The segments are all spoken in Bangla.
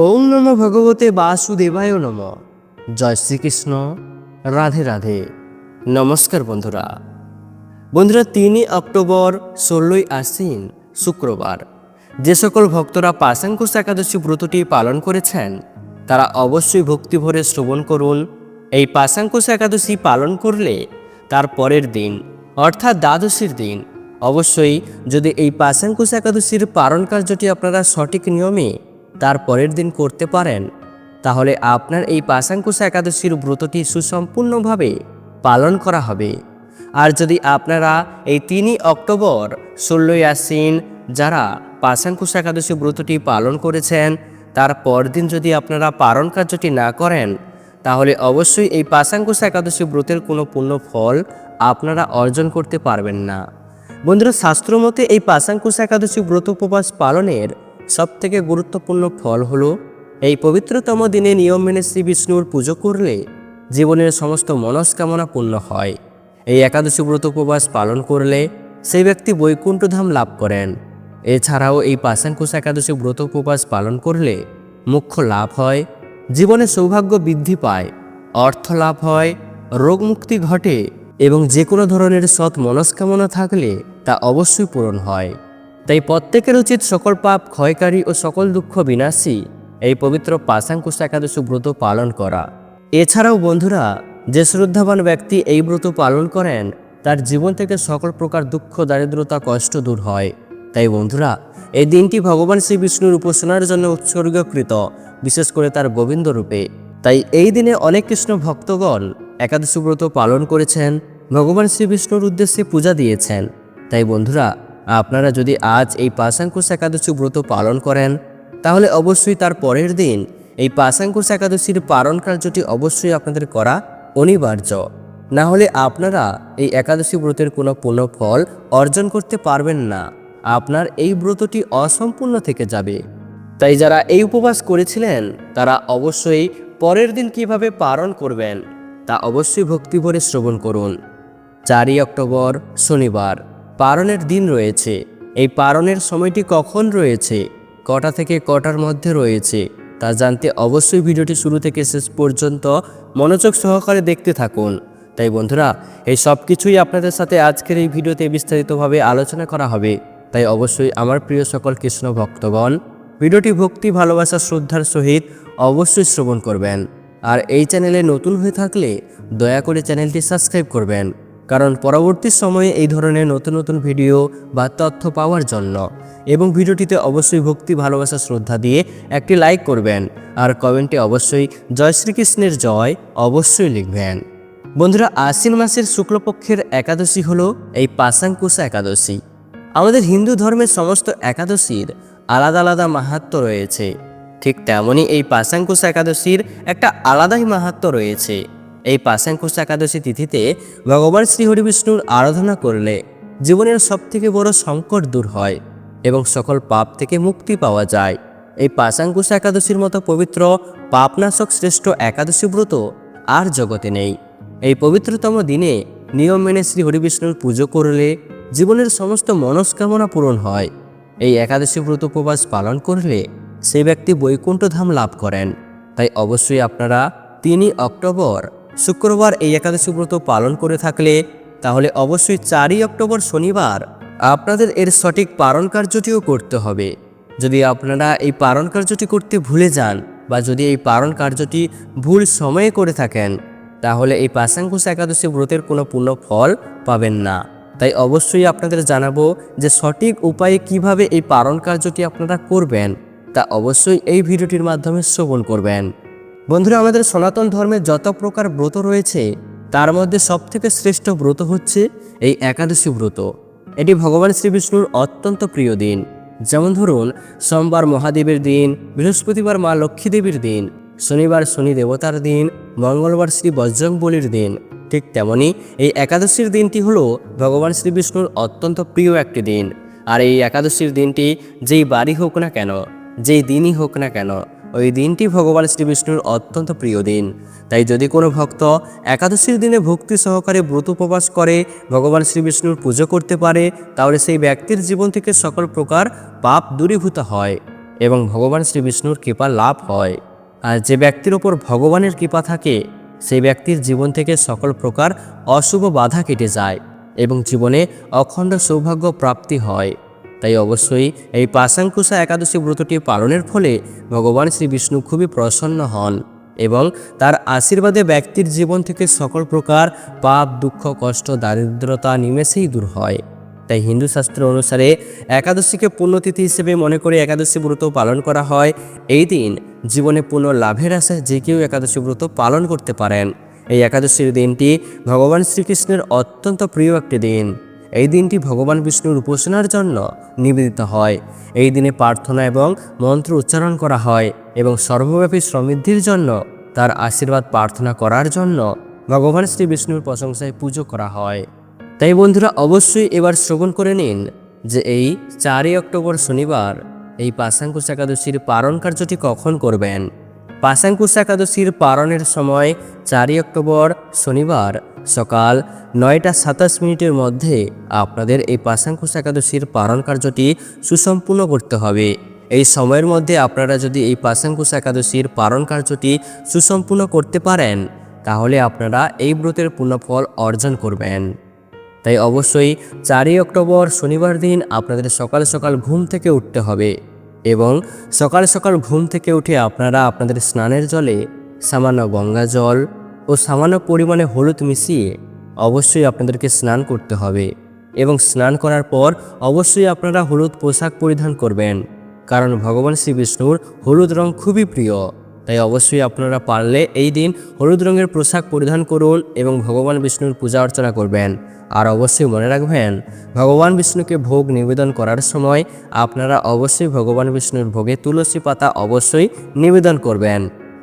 ওম নম ভগবতে বাসুদেবায় নম। জয় শ্রীকৃষ্ণ। রাধে রাধে। নমস্কার বন্ধুরা। বন্ধুরা, তিনই অক্টোবর, ষোলোই আশ্বিন, শুক্রবার। যে সকল ভক্তরা পাশাঙ্কুশ একাদশী ব্রতটি পালন করেছেন, তারা অবশ্যই ভক্তিভরে শ্রবণ করুন। এই পাশাঙ্কুশ একাদশী পালন করলে তার পরের দিন, অর্থাৎ দ্বাদশীর দিন, অবশ্যই যদি এই পাশাঙ্কুশ একাদশীর পালন কার্যটি আপনারা সঠিক নিয়মে তার পরের দিন করতে পারেন। তাহলে আপনার এই পাশাঙ্কুশ একাদশীর ব্রতটি সুসম্পূর্ণভাবে পালন করা হবে। আর যদি আপনারা এই তিনই অক্টোবর, ষোলোই আশ্বিন, যারা পাশাঙ্কুশ একাদশী ব্রতটি পালন করেছেন, তার পরদিন যদি আপনারা পালন কার্যটি না করেন, তাহলে অবশ্যই এই পাশাঙ্কুশ একাদশী ব্রতের কোনো পূর্ণ ফল আপনারা অর্জন করতে পারবেন না। বন্ধুরা শাস্ত্রমতে এই পাশাঙ্কুশ একাদশী ব্রত উপবাস পালনের সবথেকে গুরুত্বপূর্ণ ফল হলো, এই পবিত্রতম দিনে নিয়ম মেনে শ্রী বিষ্ণুর পুজো করলে জীবনের সমস্ত মনস্কামনা পূর্ণ হয়। এই একাদশী ব্রত উপবাস পালন করলে সেই ব্যক্তি বৈকুণ্ঠধাম লাভ করেন। এছাড়াও এই পাশাঙ্কুশ একাদশী ব্রত উপবাস পালন করলে মুখ্য লাভ হয়, জীবনে সৌভাগ্য বৃদ্ধি পায়, অর্থ লাভ হয়, রোগ মুক্তি ঘটে এবং যে কোনো ধরনের সৎ মনস্কামনা থাকলে তা অবশ্যই পূরণ হয়। তাই প্রত্যেকের উচিত সকল পাপ, ক্ষয়কারী ও সকল দুঃখ বিনাশী এই পবিত্র পাশাঙ্কুশ একাদশী ব্রত পালন করা। এছাড়াও বন্ধুরা, যে শ্রদ্ধাবান ব্যক্তি এই ব্রত পালন করেন, তার জীবন থেকে সকল প্রকার দুঃখ, দারিদ্রতা, কষ্ট দূর হয়। তাই বন্ধুরা, এই দিনটি ভগবান শ্রী বিষ্ণুর উপাসনার জন্য উৎসর্গকৃত, বিশেষ করে তার গোবিন্দ রূপে। তাই এই দিনে অনেক কৃষ্ণ ভক্তগণ একাদশী ব্রত পালন করেছেন, ভগবান শ্রী বিষ্ণুর উদ্দেশ্যে পূজা দিয়েছেন। তাই বন্ধুরা আপনারা যদি আজ এই পাশাঙ্কুশ একাদশী ব্রত পালন করেন, তাহলে অবশ্যই তার পরের দিন এই পাশাঙ্কুশ একাদশীর পালন কার্যটি অবশ্যই আপনাদের করা অনিবার্য। না হলে আপনারা এই একাদশী ব্রতের কোনো ফল অর্জন করতে পারবেন না। আপনার এই ব্রতটি অসম্পূর্ণ থেকে যাবে। তাই যারা এই উপবাস করেছিলেন, তারা অবশ্যই পরের দিন কীভাবে পালন করবেন, তা অবশ্যই ভক্তিভরে শ্রবণ করুন। চারই অক্টোবর, শনিবার। পারণের দিন রয়েছে। এই পারণের সময়টি কখন রয়েছে? কটা থেকে কটার মধ্যে রয়েছে? তা জানতে অবশ্যই ভিডিওটি শুরু থেকে শেষ পর্যন্ত মনোযোগ সহকারে দেখতে থাকুন। তাই বন্ধুরা, এই সব কিছুই আপনাদের সাথে আজকের এই ভিডিওতে বিস্তারিতভাবে আলোচনা করা হবে। তাই অবশ্যই আমার প্রিয় সকল কৃষ্ণ ভক্তগণ, ভিডিওটি ভক্তি, ভালোবাসা, শ্রদ্ধার সহিত অবশ্যই শ্রবণ করবেন। আর এই চ্যানেলে নতুন হয়ে থাকলে দয়া করে চ্যানেলটি সাবস্ক্রাইব করবেন। কারণ পরবর্তী সময়ে এই ধরনের নতুন নতুন ভিডিও বা তথ্য পাওয়ার জন্য। এবং ভিডিওটিতে অবশ্যই ভক্তি, ভালোবাসা, শ্রদ্ধা দিয়ে একটি লাইক করবেন। আর কমেন্টে অবশ্যই জয় শ্রীকৃষ্ণের জয় অবশ্যই লিখবেন। বন্ধুরা, আশ্বিন মাসের শুক্লপক্ষের একাদশী হলো এই পাশাঙ্কুশা একাদশী। আমাদের হিন্দু ধর্মের সমস্ত একাদশীর আলাদা আলাদা মাহাত্ম রয়েছে। ঠিক তেমনই এই পাশাঙ্কুশ একাদশীর একটা আলাদাই মাহাত্ম রয়েছে। এই পাশাঙ্কুশ একাদশী তিথিতে ভগবান শ্রী হরিবিষ্ণুর আরাধনা করলে জীবনের সবথেকে বড় সংকট দূর হয় এবং সকল পাপ থেকে মুক্তি পাওয়া যায়। এই পাশাঙ্কুশ একাদশীর মতো পবিত্র পাপনাশক শ্রেষ্ঠ একাদশী ব্রত আর জগতে নেই। এই পবিত্রতম দিনে নিয়ম মেনে শ্রী হরিবিষ্ণুর পুজো করলে জীবনের সমস্ত মনস্কামনা পূরণ হয়। এই একাদশী ব্রত উপবাস পালন করলে সেই ব্যক্তি বৈকুণ্ঠ ধাম লাভ করেন। তাই অবশ্যই আপনারা তিনই অক্টোবর শুক্রবার এই একাদশী ব্রত পালন করে থাকলে তাহলে অবশ্যই চারই অক্টোবর শনিবার আপনাদের এর সঠিক পালন কার্যটিও করতে হবে। যদি আপনারা এই পালন কার্যটি করতে ভুলে যান বা যদি এই পালন কার্যটি ভুল সময়ে করে থাকেন, তাহলে এই পাশাঙ্কুশ একাদশী ব্রতের কোনো পূর্ণ ফল পাবেন না। তাই অবশ্যই আপনাদের জানাব যে সঠিক উপায়ে কীভাবে এই পালন কার্যটি আপনারা করবেন, তা অবশ্যই এই ভিডিওটির মাধ্যমে শ্রবণ করবেন। বন্ধুরা, আমাদের সনাতন ধর্মের যত প্রকার ব্রত রয়েছে, তার মধ্যে সবথেকে শ্রেষ্ঠ ব্রত হচ্ছে এই একাদশী ব্রত। এটি ভগবান শ্রী বিষ্ণুর অত্যন্ত প্রিয় দিন। যেমন ধরুন, সোমবার মহাদেবের দিন, বৃহস্পতিবার মা লক্ষ্মী দেবীর দিন, শনিবার শনি দেবতার দিন, মঙ্গলবার শ্রী বজ্রং বলির দিন। ঠিক তেমনি এই একাদশীর দিনটি হলো ভগবান শ্রী বিষ্ণুর অত্যন্ত প্রিয় একটি দিন। আর এই একাদশীর দিনটি যেই বাড়ি হোক না কেন, যেই দিনই হোক না কেন ওই দিনটি ভগবান শ্রীবিষ্ণুর অত্যন্ত প্রিয় দিন। তাই যদি কোনো ভক্ত একাদশীর দিনে ভক্তি সহকারে ব্রত উপবাস করে ভগবান শ্রী বিষ্ণুর পুজো করতে পারে, তাহলে সেই ব্যক্তির জীবন থেকে সকল প্রকার পাপ দূরীভূত হয় এবং ভগবান শ্রী বিষ্ণুর কৃপা লাভ হয়। আর যে ব্যক্তির ওপর ভগবানের কৃপা থাকে, সেই ব্যক্তির জীবন থেকে সকল প্রকার অশুভ বাধা কেটে যায় এবং জীবনে অখণ্ড সৌভাগ্য প্রাপ্তি হয়। তাই অবশ্যই এই পাশাঙ্কুশা একাদশী ব্রতটি পালনের ফলে ভগবান শ্রী বিষ্ণু খুবই প্রসন্ন হন এবং তার আশীর্বাদে ব্যক্তির জীবন থেকে সকল প্রকার পাপ, দুঃখ, কষ্ট, দারিদ্রতা নিমেষেই দূর হয়। তাই হিন্দু শাস্ত্র অনুসারে একাদশীকে পুণ্যতিথি হিসেবে মনে করে একাদশী ব্রত পালন করা হয়। এই দিন জীবনে পুণ্য লাভের আশায় যে কেউ একাদশী ব্রত পালন করতে পারেন। এই একাদশীর দিনটি ভগবান শ্রীকৃষ্ণের অত্যন্ত প্রিয় একটি দিন। এই দিনটি ভগবান বিষ্ণুর উপাসনার জন্য নিবেদিত হয়। এই দিনে প্রার্থনা এবং মন্ত্র উচ্চারণ করা হয় এবং সর্বব্যাপী সমৃদ্ধির জন্য তার আশীর্বাদ প্রার্থনা করার জন্য ভগবান শ্রী বিষ্ণুর প্রশংসায় পুজো করা হয়। তাই বন্ধুরা, অবশ্যই এবার শ্রবণ করে নিন যে এই চারই অক্টোবর শনিবার এই পাশাঙ্কুশ একাদশীর পারণ কার্যটি কখন করবেন। পাশাঙ্কুশ একাদশীর পারণের সময় চারই অক্টোবর শনিবার সকাল নয়টা সাতাশ মিনিটের মধ্যে আপনাদের এই পাশাঙ্কুশ একাদশীর পারণ কার্যটি সুসম্পূর্ণ করতে হবে। এই সময়ের মধ্যে আপনারা যদি এই পাশাঙ্কুশ একাদশীর পারণ কার্যটি সুসম্পূর্ণ করতে পারেন, তাহলে আপনারা এই ব্রতের পূর্ণফল অর্জন করবেন। তাই অবশ্যই চারই অক্টোবর শনিবার দিন আপনাদের সকাল সকাল ঘুম থেকে উঠতে হবে। এবং সকাল সকাল ঘুম থেকে উঠে আপনারা আপনাদের স্নানের জলে সামান্য গঙ্গা জল ও সামান্য পরিমাণে হলুদ মিশিয়ে অবশ্যই আপনাদেরকে স্নান করতে হবে। এবং স্নান করার পর অবশ্যই আপনারা হলুদ পোশাক পরিধান করবেন। কারণ ভগবান শ্রীবিষ্ণুর হলুদ রং খুবই প্রিয়। তাই অবশ্যই আপনারা পারলে এই দিন হলুদ রঙের পোশাক পরিধান করুন এবং ভগবান বিষ্ণুর পূজা অর্চনা করবেন। আর অবশ্যই মনে রাখবেন, ভগবান বিষ্ণুকে ভোগ নিবেদন করার সময় আপনারা অবশ্যই ভগবান বিষ্ণুর ভোগে তুলসী পাতা অবশ্যই নিবেদন করবেন।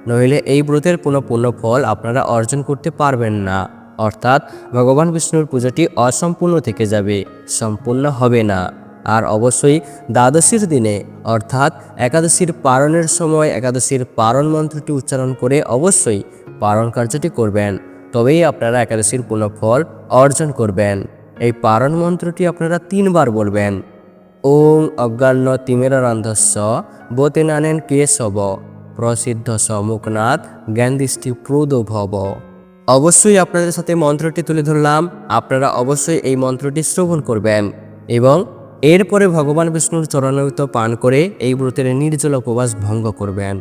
নইলে এই ব্রতের কোনো পূর্ণ ফল আপনারা অর্জন করতে পারবেন না। অর্থাৎ ভগবান বিষ্ণুর পূজাটি অসম্পূর্ণ থেকে যাবে, সম্পূর্ণ হবে না। আর অবশ্যই দ্বাদশীর দিনে, অর্থাৎ একাদশীর পারণের সময় একাদশীর পারণ মন্ত্রটি উচ্চারণ করে অবশ্যই পারণ কার্যটি করবেন। তবেই আপনারা একাদশীর পূর্ণ ফল অর্জন করবেন। এই পারণ মন্ত্রটি আপনারা তিনবার বলবেন। ওং অজ্ঞান্য নানেন কে কেশব প্রসিদ্ধ সমুখনাথ জ্ঞানদৃষ্টি প্রদ ভব। অবশ্যই আপনাদের সাথে মন্ত্রটি তুলে ধরলাম। আপনারা অবশ্যই এই মন্ত্রটি শ্রবণ করবেন এবং এরপরে ভগবান বিষ্ণুর চরণামৃত পান করে এই ব্রতের নির্জল উপবাস ভঙ্গ করবেন।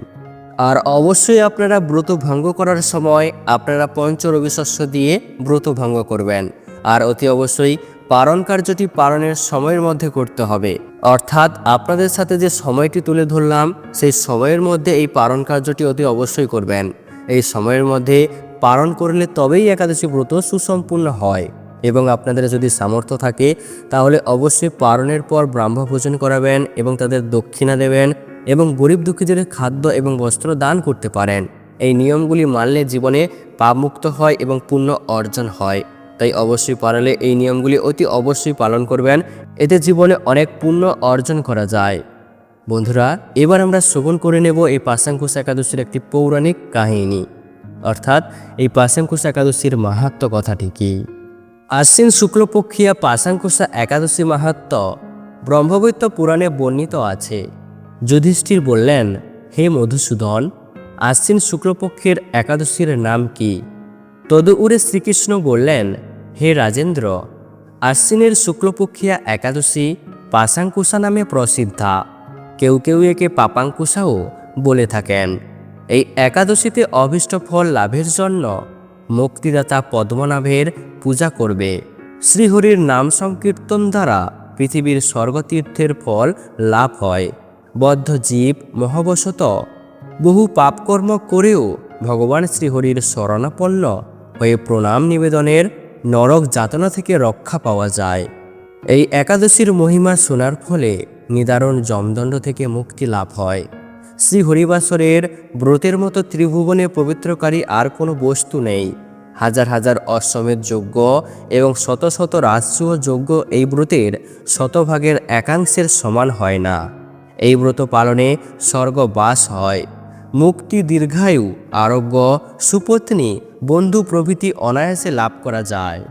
আর অবশ্যই আপনারা ব্রত ভঙ্গ করার সময় আপনারা পঞ্চ রবিশস্য দিয়ে ব্রত ভঙ্গ করবেন। আর অতি অবশ্যই পারণ কার্যটি পালনের সময়ের মধ্যে করতে হবে। অর্থাৎ আপনাদের সাথে যে সময়টি তুলে ধরলাম, সেই সময়ের মধ্যে এই পারণ কার্যটি অতি অবশ্যই করবেন। এই সময়ের মধ্যে পালন করলে তবেই একাদশী ব্রত সুসম্পূর্ণ হয়। এবং আপনাদের যদি সামর্থ্য থাকে, তাহলে অবশ্যই পারণের পর ব্রাহ্ম ভোজন করাবেন এবং তাদের দক্ষিণা দেবেন এবং গরিব দুঃখীদের খাদ্য এবং বস্ত্র দান করতে পারেন। এই নিয়মগুলি মানলে জীবনে পাপমুক্ত হয় এবং পুণ্য অর্জন হয়। তাই অবশ্যই পারলে এই নিয়মগুলি অতি অবশ্যই পালন করবেন। এতে জীবনে অনেক পুণ্য অর্জন করা যায়। বন্ধুরা, এবার আমরা শ্রবণ করে নেব এই পাশাঙ্কুশ একাদশীর একটি পৌরাণিক কাহিনী। অর্থাৎ এই পাশাঙ্কুশ একাদশীর মাহাত্ম কথাটি কি? আশ্বিন শুক্লপক্ষিয়া পাশাঙ্কুশা একাদশী মাহাত্ম ব্রহ্মবৈত্য পুরাণে বর্ণিত আছে। যুধিষ্ঠির বললেন, হে মধুসূদন, আশ্বিন শুক্লপক্ষের একাদশীর নাম কি? তদুউরে শ্রীকৃষ্ণ বললেন, হে রাজেন্দ্র, আশ্বিনের শুক্লপক্ষিয়া একাদশী পাশাঙ্কুশা নামে প্রসিদ্ধা। কেউ কেউ একে পাপাঙ্কুশাও বলে থাকেন। এই একাদশীতে অভীষ্ট ফল লাভের জন্য মুক্তিদাতা পদ্মনাভের পূজা করবে। শ্রীহরির নাম সংকীর্তন দ্বারা পৃথিবীর স্বর্গতীর্থের ফল লাভ হয়। বদ্ধ জীব মহাবশত, বহু পাপকর্ম করেও ভগবান শ্রীহরির শরণাপন্ন হয়ে প্রণাম নিবেদনের নরক যাতনা থেকে রক্ষা পাওয়া যায়। এই একাদশীর মহিমা শোনার ফলে নিদারুণ জমদণ্ড থেকে মুক্তি লাভ হয়। শ্রী হরিবাসরের ব্রতের মতো ত্রিভুবনে পবিত্রকারী আর কোনো বস্তু নেই। হাজার হাজার অশ্বমেধ যজ্ঞ এবং শত শত রাজসূহ যজ্ঞ এই ব্রতের শতভাগের একাংশের সমান হয় না। এই ব্রত পালনে স্বর্গবাস হয়। মুক্তি দীর্ঘায়ু, আরোগ্য, সুপত্নী, বন্ধু প্রভৃতি অনায়াসে লাভ করা যায়।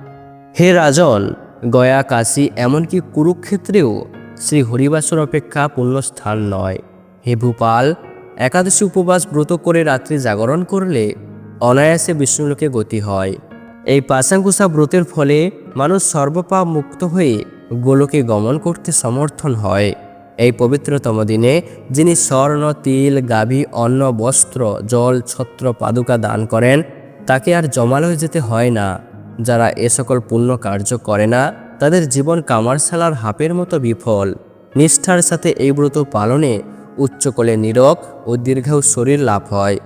হে রাজন, গয়া, কাশী এমনকি কুরুক্ষেত্রেও শ্রী হরিবাসর অপেক্ষা পুণ্যস্থান নয়। হে ভূপাল, একাদশী উপবাস ব্রত করে রাত্রি জাগরণ করলে অনায়াসে বিষ্ণুলোকে গতি হয়। এই পাশাঙ্কুশা ব্রতের ফলে মানুষ সর্বপাপ মুক্ত হয়ে গোলকে গমন করতে সমর্থন হয়। এই পবিত্রতম দিনে যিনি স্বর্ণ, তিল, গাভী, অন্ন, বস্ত্র, জল, ছত্র, পাদুকা দান করেন, তাকে আর জমালয়ে যেতে হয় না। যারা এ সকল পুণ্য কার্য করে না, তাদের জীবন কামারশালার হাপের মতো বিফল। নিষ্ঠার সাথে এই ব্রত পালনে উচ্চকলে নীরব ও দীর্ঘ শরীর লাভ হয়।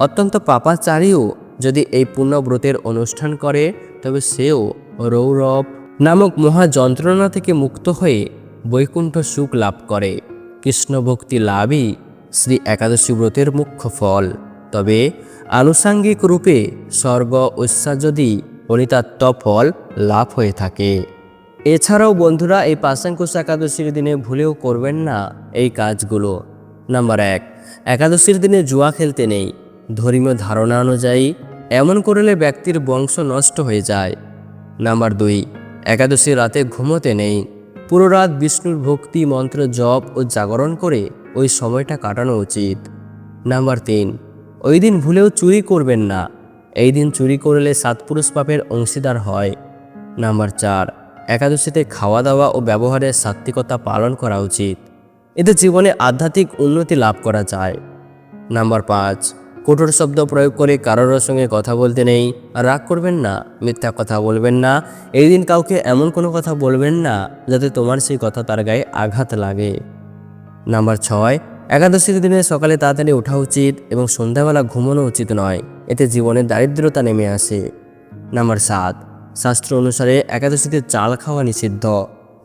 অত্যন্ত পাপাচারীও যদি এই পুণ্যব্রতের অনুষ্ঠান করে, তবে সেও রৌরব নামক মহা যন্ত্রণা থেকে মুক্ত হয়ে বৈকুণ্ঠ সুখ লাভ করে। কৃষ্ণ ভক্তি লাভই শ্রী একাদশী ব্রতের মুখ্য ফল। তবে আনুষাঙ্গিক রূপে স্বর্গ ঐশ্বর্যদি অনিতাত্ম ফল লাভ হয়ে থাকে। এছাড়াও বন্ধুরা, এই পাশাঙ্কুশ একাদশীর দিনে ভুলেও করবেন না এই কাজগুলো। নাম্বার এক, একাদশীর দিনে জুয়া খেলতে নেই। ধর্মীয় ধারণা অনুযায়ী, এমন করলে ব্যক্তির বংশ নষ্ট হয়ে যায়। নাম্বার দুই, একাদশী রাতে ঘুমোতে নেই। পুরো রাত বিষ্ণুর ভক্তি, মন্ত্র, জপ ও জাগরণ করে ওই সময়টা কাটানো উচিত। নাম্বার তিন, ওই দিন ভুলেও চুরি করবেন না। এই দিন চুরি করলে সাতপুরুষ পাপের অংশীদার হয়। নাম্বার চার, একাদশীতে খাওয়া দাওয়া ও ব্যবহারের সাত্বিকতা পালন করা উচিত। এতে জীবনে আধ্যাত্মিক উন্নতি লাভ করা যায়। নাম্বার পাঁচ কঠোর শব্দ প্রয়োগ করে কারোর সঙ্গে কথা বলতে নেই। রাগ করবেন না, মিথ্যা কথা বলবেন না। এই দিন কাউকে এমন কোনো কথা বলবেন না, যাতে তোমার সেই কথা তার গায়ে আঘাত লাগে। নাম্বার ছয়, একাদশীর দিনে সকালে তাড়াতাড়ি ওঠা উচিত এবং সন্ধ্যাবেলা ঘুমানো উচিত নয়, এতে জীবনে দারিদ্রতা নেমে আসে। নাম্বার সাত, শাস্ত্র অনুসারে একাদশীতে চাল খাওয়া নিষিদ্ধ।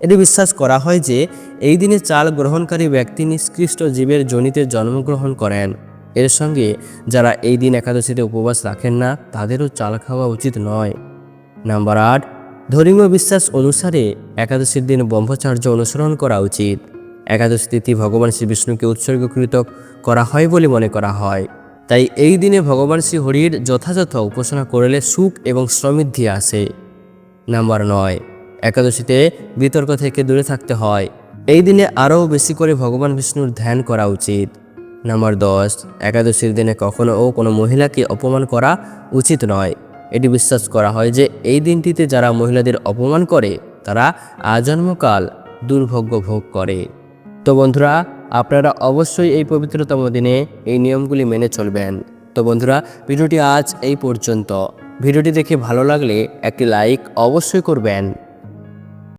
এটি বিশ্বাস করা হয় যে, এই দিনে চাল গ্রহণকারী ব্যক্তি নিষ্কৃষ্ট জীবের জনিতে জন্মগ্রহণ করেন। এর সঙ্গে যারা এই দিন একাদশীতে উপবাস রাখেন না, তাদেরও চাল খাওয়া উচিত নয়। নাম্বার আট, ধর্মীয় বিশ্বাস অনুসারে একাদশীর দিন ব্রহ্মচার্য অনুসরণ করা উচিত। একাদশী তিথি ভগবান শ্রী বিষ্ণুকে উৎসর্গকৃত করা হয় বলে মনে করা হয়। তাই এই দিনে ভগবান শ্রী হরির যথাযথ উপাসনা করলে সুখ এবং সমৃদ্ধি আসে। নাম্বার নয়, একাদশীতে বিতর্ক থেকে দূরে থাকতে হয়। এই দিনে আরও বেশি করে ভগবান বিষ্ণুর ধ্যান করা উচিত। নাম্বার দশ, একাদশীর দিনে কখনও কোনো মহিলাকে অপমান করা উচিত নয়। এটি বিশ্বাস করা হয় যে এই দিনটিতে যারা মহিলাদের অপমান করে, তারা আজন্মকাল দুর্ভোগ্য ভোগ করে। তো বন্ধুরা, আপনারা অবশ্যই এই পবিত্রতম দিনে এই নিয়মগুলি মেনে চলবেন। তো বন্ধুরা, ভিডিওটি আজ এই পর্যন্ত। ভিডিওটি দেখে ভালো লাগলে একটি লাইক অবশ্যই করবেন।